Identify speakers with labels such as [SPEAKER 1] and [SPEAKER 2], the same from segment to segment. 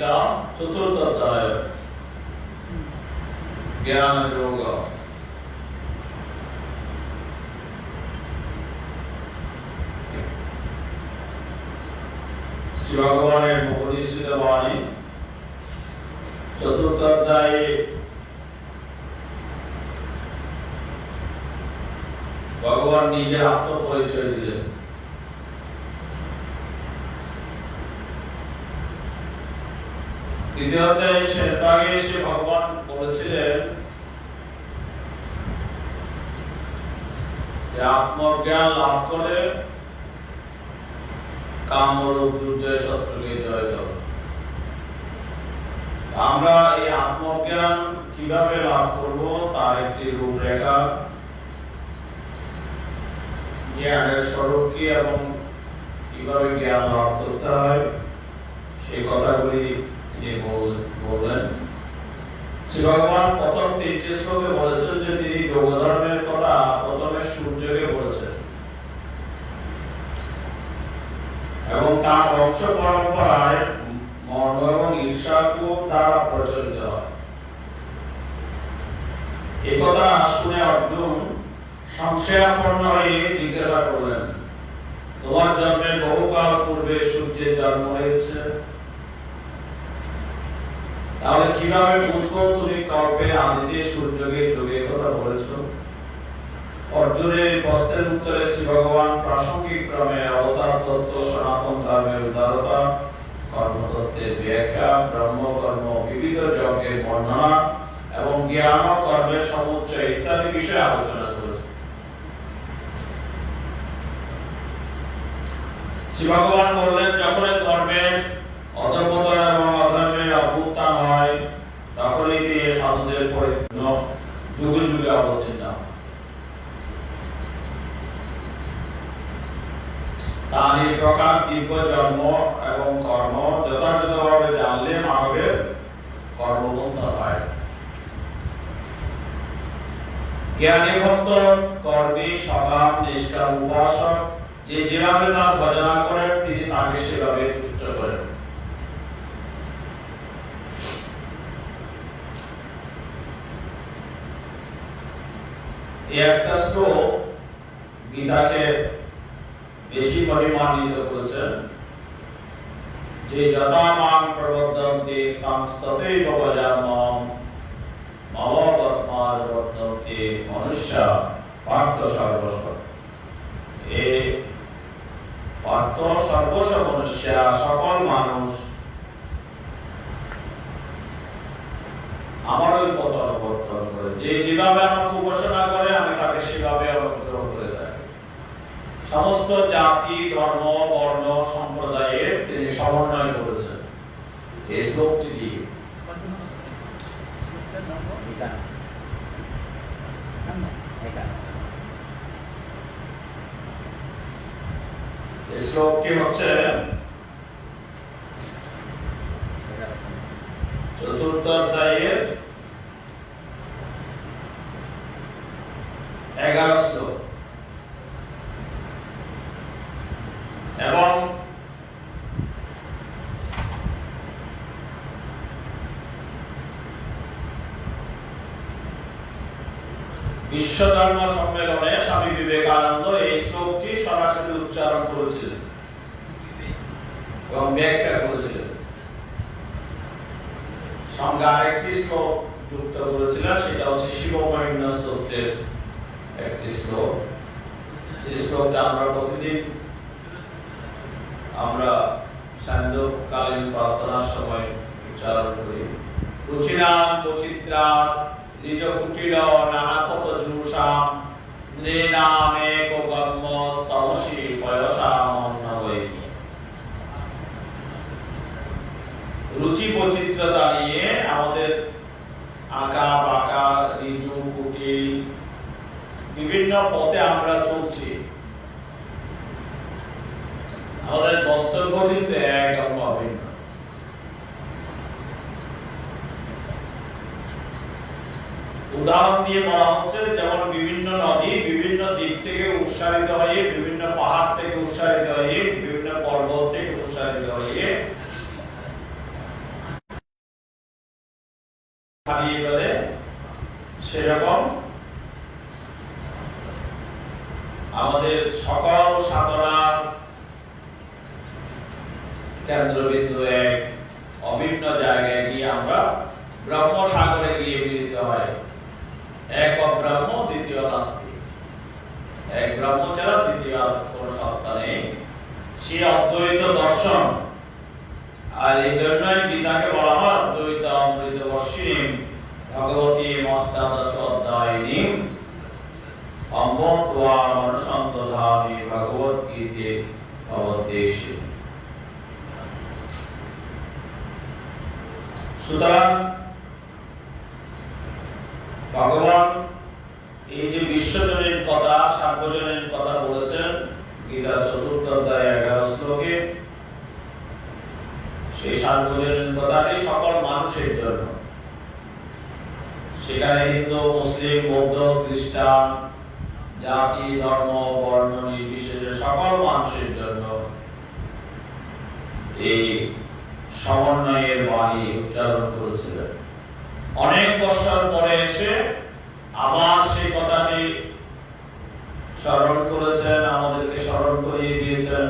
[SPEAKER 1] गीता चतुर्थ अध्याय ज्ञान योग श्री भगवान उपनिषद वाणी चतुर्थ अध्याय भगवान निजे आत्मपरिचय दिए তৃতীয় অধ্যায়ে শেষ ভাগে ভগবান বলেছিলেন আত্মজ্ঞান লাভ করে কামরূপ দুর্জয় শত্রুকে জয় করো আমরা এই আত্মজ্ঞান কীভাবে লাভ করব তার একটি রূপরেখা। জ্ঞানের স্বরূপ কি এবং কীভাবে জ্ঞান লাভ করতে হয় সেই কথাগুলি তিনি বললেন শ্রী ভগবান প্রথম তিনটি শ্লোকে বলেছেন যে তিনি যোগধর্মের কথা প্রথমে সূর্যকে বলেছেন। জিজ্ঞাসা করলেন, তোমার জন্মের বহুকাল পূর্বে সূর্যের জন্ম হয়েছে? তাহলে কীভাবে বুঝব তুমি কবে আদিতে সূর্যকে যোগের কথা বলেছ? অর্জুনের প্রশ্নের উত্তরে শ্রী ভগবান প্রাসঙ্গিক ক্রমে অবতার তত্ত্ব, সনাতন ধর্মের উদারতা, কর্মতত্ত্বের ব্যাখ্যা, ব্রহ্মকর্ম, বিবিধ যজ্ঞের বর্ণনা এবং জ্ঞান ও কর্মের সমুচ্চয় ইত্যাদি বিষয়ে আলোচনা করেছে। শ্রী ভগবান বললেন, যখন এই ধর্মের অধপতন এবং অধর্মের অভ্যুত্থান হয় তখনই দিয়ে সাধুদের পরিপূর্ণ যুগে যুগে অবতীর্ণ। তার এই প্রকার দিব্য জন্ম এবং কর্ম যথাযথভাবে জানলে মানবের কর্মবন্ধ হয় জ্ঞানী ভক্ত কর্মী সকাম নিষ্কাম উপাসক যে যেভাবে তার ভজনা করেন, তিনি তাকে সেভাবে তুষ্ট করেন এই একটা শ্লোক গীতাকে বেশি পরিমাণিত করেছেন যে যথা মাং প্রবদ্ধন্তে সংস্ততেই ভবজামম মনুষ্য পার্থ সর্বস্ব। এ পার্থ সর্বস্ব মনুষ্য সকল মানুষ। আমার ওই করে যে যেভাবে আমাকে উপাসনা করে, আমি তাকে সেভাবে সমস্ত জাতি, ধর্ম, বর্ণ, সম্প্রদায়ের তিনি সমন্বয় করেছেন। এই শ্লোকটি দিয়ে। শ্লোকটি হচ্ছে চতুর্থ অধ্যায়ের এগারো শ্লোক এবং বিশ্ব সম্মেলনে স্বামী বিবেকানন্দ এই শ্লোকটি সরাসরি উচ্চারণ করেছিলেন এবং ব্যাখ্যা করেছিলেন। সঙ্গে আরেকটি শ্লোক যুক্ত করেছিলেন, সেটা হচ্ছে শিবমহিন্য স্তোত্রের একটি শ্লোক। যে শ্লোকটা আমরা প্রতিদিন আমরা সান্ধ্যকালীন প্রার্থনার সময় উচ্চারণ করি। রুচিরাম নিজ কুটির নানা কত পয়সাম রুচি বৈচিত্র্যতা নিয়ে আমাদের আঁকা বাঁকা বিভিন্ন পথে আমরা চলছি। আমাদের বক্তব্য কিন্তু এক হবে উদাহরণ দিয়ে বলা হচ্ছে, যেমন বিভিন্ন নদী বিভিন্ন দিক থেকে উৎসাহিত হয়ে, বিভিন্ন পাহাড় থেকে উৎসাহিত হয়ে, বিভিন্ন পর্বত থেকে উৎসাহিত হয়ে সেরকম আমাদের সকল সাধনার কেন্দ্রবিন্দু এক অভিন্ন জায়গায় গিয়ে আমরা ব্রহ্ম সাগরে গিয়ে মিলিত হয়। এক ব্রহ্ম দ্বিতীয় নাস্তি। এক ব্রহ্ম ছাড়া দ্বিতীয় কোন সত্তা নেই। সে অদ্বৈত দর্শন। আর এই জন্যই গীতাকে বলা হয় অদ্বৈত অমৃত বর্ষিণী ভগবতী মস্তাদশ বলেছেন, গীতা চতুর্থ অধ্যায় এগারো শ্লোকে, সেই সার্বজনীন কথাটি সকল মানুষের জন্য। সেখানে হিন্দু, মুসলিম, বৌদ্ধ, খ্রিস্টান জাতি, ধর্ম, বর্ণ নির্বিশেষে সকল মানুষের জন্য এই সমন্বয়ের বাণী উচ্চারণ করেছিলেন। অনেক বছর পরে এসে আবার সেই কথাটি স্মরণ করেছেন, আমাদেরকে স্মরণ করিয়ে দিয়েছেন।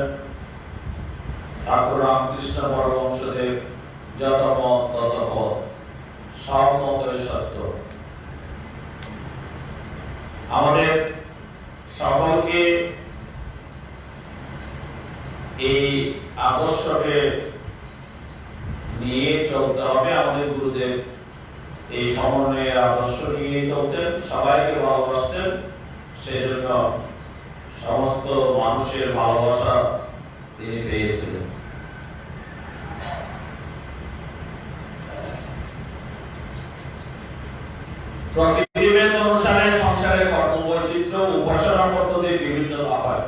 [SPEAKER 1] ঠাকুর রামকৃষ্ণ পরমংশদেব যত মত তত পথ সব মতই সত্য। আমাদের সকলকে এই আদর্শকে নিয়ে চলতে হবে। আমাদের গুরুদেব এই সমন্বয়ের আদর্শ নিয়ে চলতেন, সবাইকে ভালোবাসতেন। সেই জন্য সমস্ত মানুষের ভালোবাসা তিনি পেয়েছিলেন। প্রকৃতিভেদ অনুসারে সংসারে কর্মবৈচিত্র্য উপাসনা পদ্ধতি বিভিন্ন হয়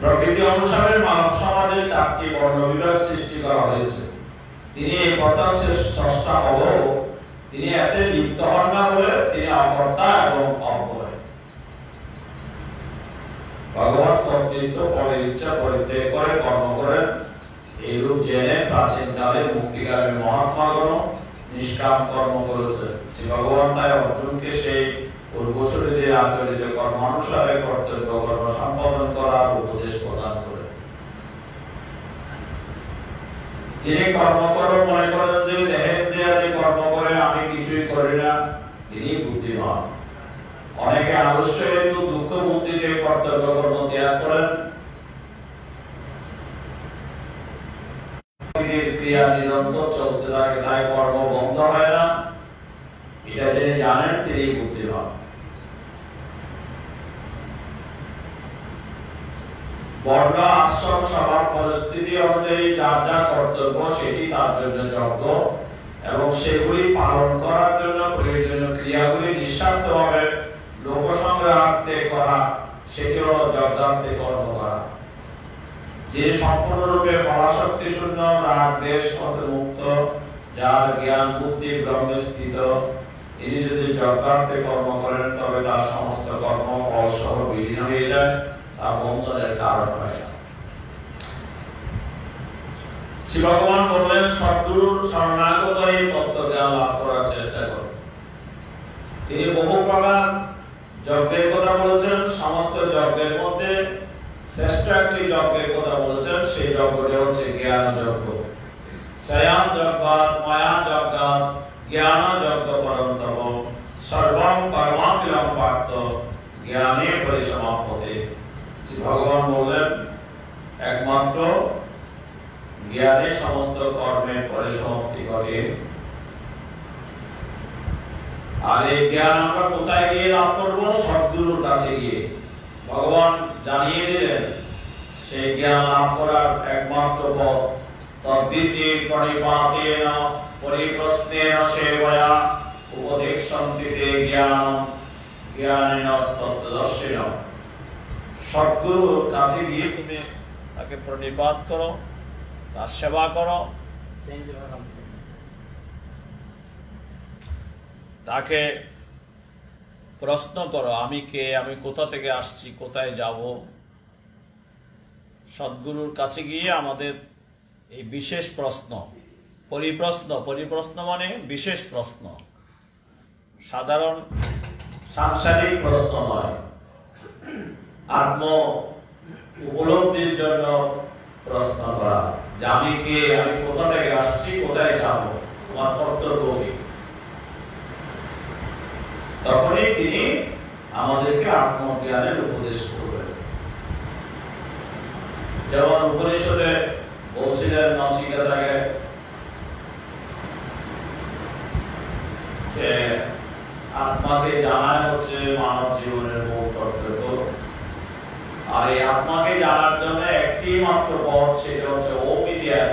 [SPEAKER 1] প্রকৃতি অনুসারে মানব সমাজে চারটি বর্ণ বিভাগ সৃষ্টি করা হয়েছে। তিনি এই কথার স্রষ্টা হলেও তিনি এতে লিপ্ত হন না বলে তিনি অকর্তা এবং ভগবান কর্তৃত্ব পরের ইচ্ছা পরিত্যাগ করে কর্ম করেন। এইরূপ জেনে প্রাচীন কালে মুক্তিকামী মহাত্মাগণ নিষ্কাম কর্ম করেছে শ্রী ভগবান তাই অর্জুনকে সেই পূর্বশরীরে আচরিত কর্মানুসারে কর্তব্য কর্ম সম্পাদন করার উপদেশ প্রদান করে যিনি কর্ম করো, মনে করেন যে দেহের দেয়ালে কর্ম করে, আমি কিছুই করি না, তিনি বুদ্ধিমান। অনেকে আলস্য হেতু দুঃখ বুদ্ধিতে কর্তব্য কর্ম ত্যাগ করেন। ক্রিয়া নিরন্তর চলতে থাকে, তাই কর্ম বন্ধ হয় না। এটা যিনি জানেন, তিনি বুদ্ধিমান। বর্ণ আশ্রম সবার পরিস্থিতি অনুযায়ী যার যা কর্তব্য সেটি তার জন্য যজ্ঞ এবং সেগুলি পালন করার জন্য প্রয়োজনীয় ক্রিয়াগুলি নিঃস্বার্থভাবে লোক সংগ্রহার্থে করা সেটি হলো যজ্ঞার্থে কর্ম করা। যে সম্পূর্ণরূপে ফলাশক্তি শূন্য, রাগ, দেশ মত মুক্ত যার জ্ঞান, বুদ্ধি, ব্রহ্মে স্থিত, তিনি যদি যজ্ঞার্থে কর্ম করেন, তবে তার সমস্ত কর্ম ফলসহ বিলীন হয়ে যায়। তা বন্ধনের কারণ হয়। শ্রী ভগবান বললেন, সদ্গুরুর শরণাগত এই তত্ত্ব জ্ঞান লাভ করার চেষ্টা করুন তিনি বহু প্রকার যজ্ঞের কথা বলেছেন, সমস্ত যজ্ঞের মধ্যে শ্রেষ্ঠ একটি যজ্ঞের কথা বলেছেন, সেই যজ্ঞটি হচ্ছে জ্ঞান যজ্ঞ। স্বয়ং যজ্ঞাত মায়া যজ্ঞাত জ্ঞান যজ্ঞ পরন্তম, সর্বং কর্মাখিলম পার্থ জ্ঞানে পরিসমাপ্যতে। ভগবান বললেন একমাত্র জ্ঞানে সমস্ত কর্মের পরিসমাপ্তি ঘটে। আর এই জ্ঞান আমরা কোথায় গিয়ে লাভ করব? সদ্গুরুর কাছে গিয়ে। ভগবান জানিয়ে দিলেন, সেই জ্ঞান লাভ করার একমাত্র পথ। তদ্বিতি পরিপাতেন, পরিপ্রশ্নেন সেবয়া উপদেশন্তিতে জ্ঞান জ্ঞানেন তত্ত্বদর্শিন কাছে গিয়ে তুমি তাকে প্রণিপাত করো, তার সেবা করো। তাকে প্রশ্ন করো, আমি কে? আমি কোথা থেকে আসছি? কোথায় যাব? সদ্গুরুর কাছে গিয়ে আমাদের এই বিশেষ প্রশ্ন, পরিপ্রশ্ন পরিপ্রশ্ন মানে বিশেষ প্রশ্ন। সাধারণ সাংসারিক প্রশ্ন নয়। আত্ম উপলব্ধির জন্য প্রশ্ন করা। যে আমি কে? আমি কোথা থেকে আসছি? কোথায় যাব? আমার কর্তব্য কি? তখনই তিনি আমাদেরকে আত্মজ্ঞানের উপদেশ করবেন। যেমন উপনিষদে বলছিলেন নচিকেতাকে আত্মাকে জানায় হচ্ছে মানব জীবনের মূল আর এই আত্মাকে জানার জন্য একটি মাত্র পথ সেটা হচ্ছে অবিদ্যাত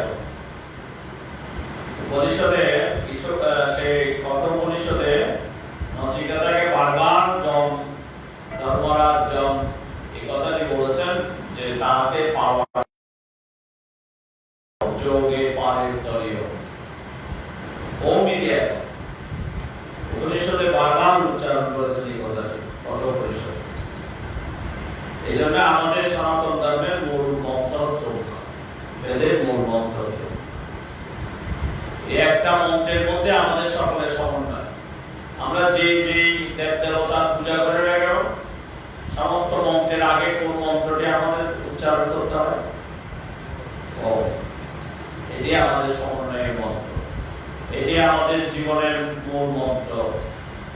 [SPEAKER 1] উপনিষদে সেই কঠোর উপনিষদে নচিকেতাকে বারবার জম ধর্মরাজ জম এই কথাটি বলেছেন যে তাকে পাওয়া যোগে পারের তরীয় অবিদ্যাত উপনিষদে বারবার উচ্চারণ করেছেন এই কথাটি কঠোর উপনিষদে এই আমাদের সনাতন ধর্মের মূল মন্ত্র হচ্ছে বেদের মূল মন্ত্র হচ্ছে একটা মন্ত্রের মধ্যে আমাদের সকলের সমন্বয়। আমরা যে যে দেব দেবতা পূজা করে না সমস্ত মন্ত্রের আগে কোন মন্ত্রটি আমাদের উচ্চারণ করতে ও এটি আমাদের সমন্বয়ের মন্ত্র। এটি আমাদের জীবনের মূল মন্ত্র।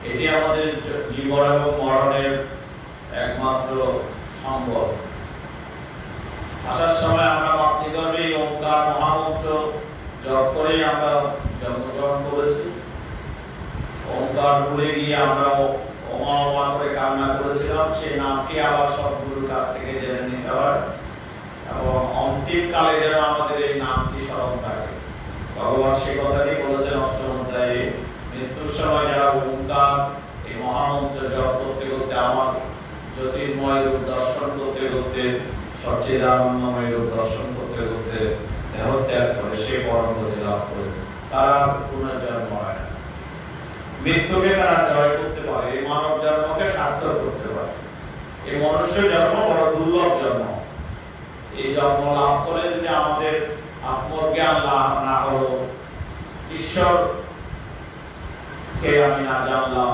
[SPEAKER 1] এটি আমাদের জীবন এবং মরণের একমাত্র সম্ভব। আসার সময় আমরা মাতৃগর্ভে ওঙ্কার মহামন্ত্র জপ করেই আমরা জন্মগ্রহণ করেছি। ওঙ্কার ভুলে গিয়ে আমরা ওমা ওমা করে কান্না করেছিলাম, সেই নামটি আবার সবগুলোর কাছ থেকে জেনে নিতে হয়। এবং অন্তিম কালে যেন আমাদের এই নামটি স্মরণ থাকে। ভগবান সেই কথাটি বলেছেন অষ্টম অধ্যায়ে, মৃত্যুর সময় যারা ওঙ্কার, এই মহামন্ত্র জপ করতে জ্যোতির্ময় রূপ দর্শন করতে করতে সচ্চিদানন্দময় রূপ দর্শন করতে করতে দেহ ত্যাগ করে, সে পরম লাভ করে, তারা পুনর্জন্ম হয় মৃত্যুকে তারা জয় করতে পারে, এই মানব জন্মকে সার্থক করতে পারে। এই মনুষ্য জন্ম বড় দুর্লভ জন্ম। এই জন্ম লাভ করে যদি আমাদের আত্মজ্ঞান লাভ না হলো ঈশ্বর কে আমি না জানলাম।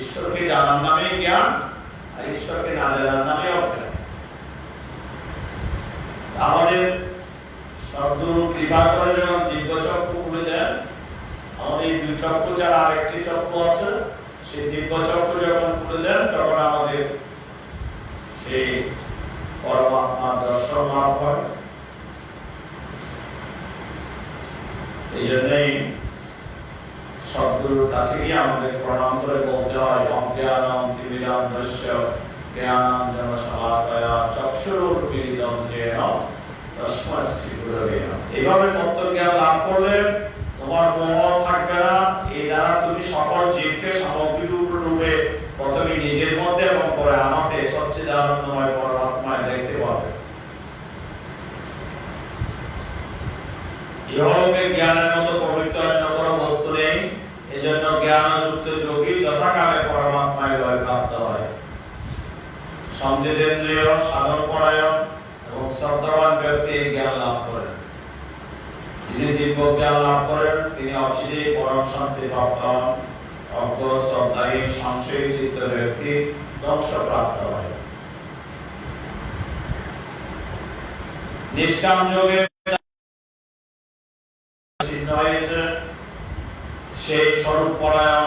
[SPEAKER 1] ঈশ্বরকে জানার নামে জ্ঞান আর ঈশ্বরকে না জানার নামে অজ্ঞান আমাদের সদ্গুরু কৃপা করে যখন দিব্য চক্ষু খুলে দেন, আমাদের দুই চক্ষু ছাড়া আরেকটি চক্ষু আছে। সেই দিব্য চক্ষু যখন খুলে দেন, তখন আমাদের সেই পরমাত্মার দর্শন লাভ হয়। এই জন্যই সদ্গুরুর কাছে গিয়ে আমাদের প্রণাম করে বলতে হয় অজ্ঞানম তিমিরাম দস্য জ্ঞানম যেন সমাপয়া চক্ষুরুর্মিলিতম যেন তস্মস্তি গুরবে লাভ করলে তোমার মোহ থাকবে না এই দ্বারা তুমি সকল জীবকে সামগ্রী রূপে প্রথমে নিজের মধ্যে এবং পরে আমাকে সচ্চিদানন্দময় পরমাত্মায় দেখতে পাবে ইহলোকে জ্ঞানের মতো পবিত্র অন্য কোনো বস্তু নেই এজন্য জ্ঞানযুক্ত যোগী যথাকালে পরমাত্মায় লয় প্রাপ্ত হয় সাধন পরায়ণ এবং শ্রদ্ধাবান ব্যক্তি জ্ঞান লাভ করেন। যিনি দিব্য জ্ঞান লাভ করেন, তিনি অচিরেই পরম শান্তি প্রাপ্ত হন। অজ্ঞ, শ্রদ্ধাহীন, সংশয়ী চিত্ত ব্যক্তি ধ্বংস প্রাপ্ত হয়। নিষ্কাম যোগে সেই স্বরূপ পরায়ণ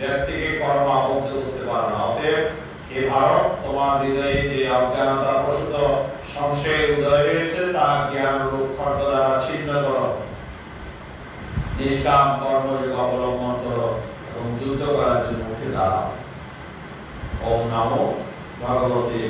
[SPEAKER 1] ব্যক্তিকে কর্ম আবদ্ধ করতে পারে না অতএব হে ভারত তোমার হৃদয়ে যে অজ্ঞানতা প্রসূত, সংশয়ের উদয় হয়েছে তা জ্ঞান রূপ খণ্ড দ্বারা ছিন্ন করো। নিষ্কাম কর্মযোগ অবলম্বন করো এবং যুদ্ধ করার জন্য উঠে দাঁড়াও। ওম নমো ভগবতী